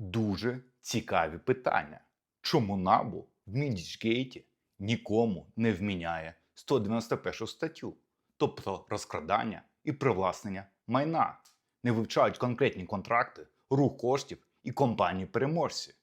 Дуже цікаві питання. Чому НАБУ в Мідічгейті нікому не вміняє 191 статтю, тобто розкрадання і привласнення майна, не вивчають конкретні контракти, рух коштів і компанії переможці?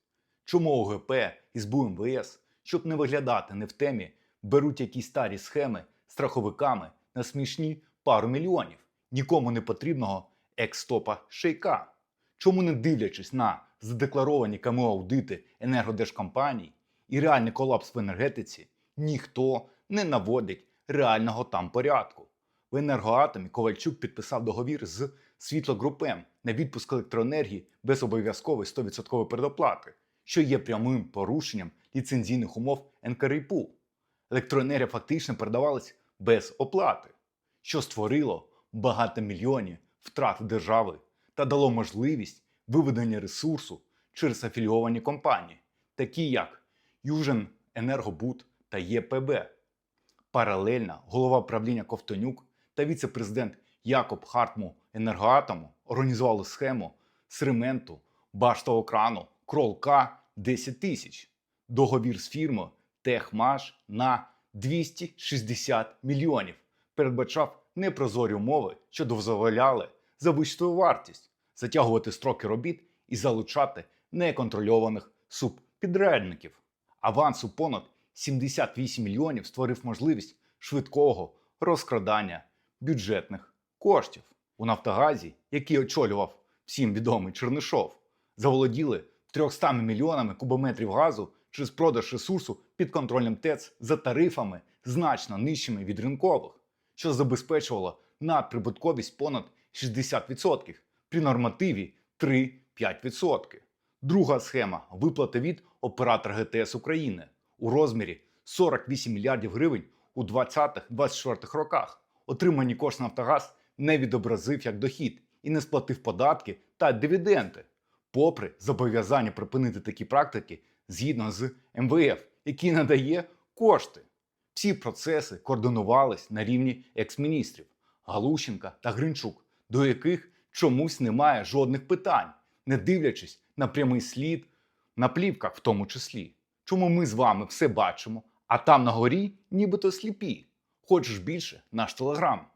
Чому ОГП і СБУ МВС, щоб не виглядати не в темі, беруть якісь старі схеми страховиками на смішні пару мільйонів, нікому не потрібного екстопа шейка? Чому не дивлячись на задекларовані КМУ аудити енергодержкомпаній і реальний колапс в енергетиці, ніхто не наводить реального там порядку. В енергоатомі Ковальчук підписав договір з світлогрупем на відпуск електроенергії без обов'язкової 100% передоплати, що є прямим порушенням ліцензійних умов НКРІПУ. Електроенергія фактично передавалась без оплати, що створило багатомільйонні втрати держави та дало можливість виведення ресурсу через афілійовані компанії, такі як Южен Енергобуд та ЄПБ. Паралельно голова правління Ковтонюк та віце-президент Якоб Хартму Енергоатому організували схему з ремонту баштового крану Кролка 10 тисяч. Договір з фірмою Техмаш на 260 мільйонів передбачав непрозорі умови, що дозволяли завищити вартість, затягувати строки робіт і залучати неконтрольованих субпідрядників. Аванс у понад 78 мільйонів створив можливість швидкого розкрадання бюджетних коштів. У Нафтогазі, який очолював всім відомий Чернишов, заволоділи 300 мільйонами кубометрів газу через продаж ресурсу під контролем ТЕЦ за тарифами значно нижчими від ринкових, що забезпечувало надприбутковість понад 60% при нормативі 3-5%. Друга схема виплати від оператора ГТС України у розмірі 48 мільярдів гривень у 20-24 роках. Отримані кошти Нафтогаз не відобразив як дохід і не сплатив податки та дивіденди, попри зобов'язання припинити такі практики згідно з МВФ, який надає кошти. Всі процеси координувались на рівні екс-міністрів Галущенка та Гринчук, до яких чомусь немає жодних питань, не дивлячись на прямий слід на плівках в тому числі. Чому ми з вами все бачимо, а там на горі нібито сліпі? Хочеш більше наш телеграм.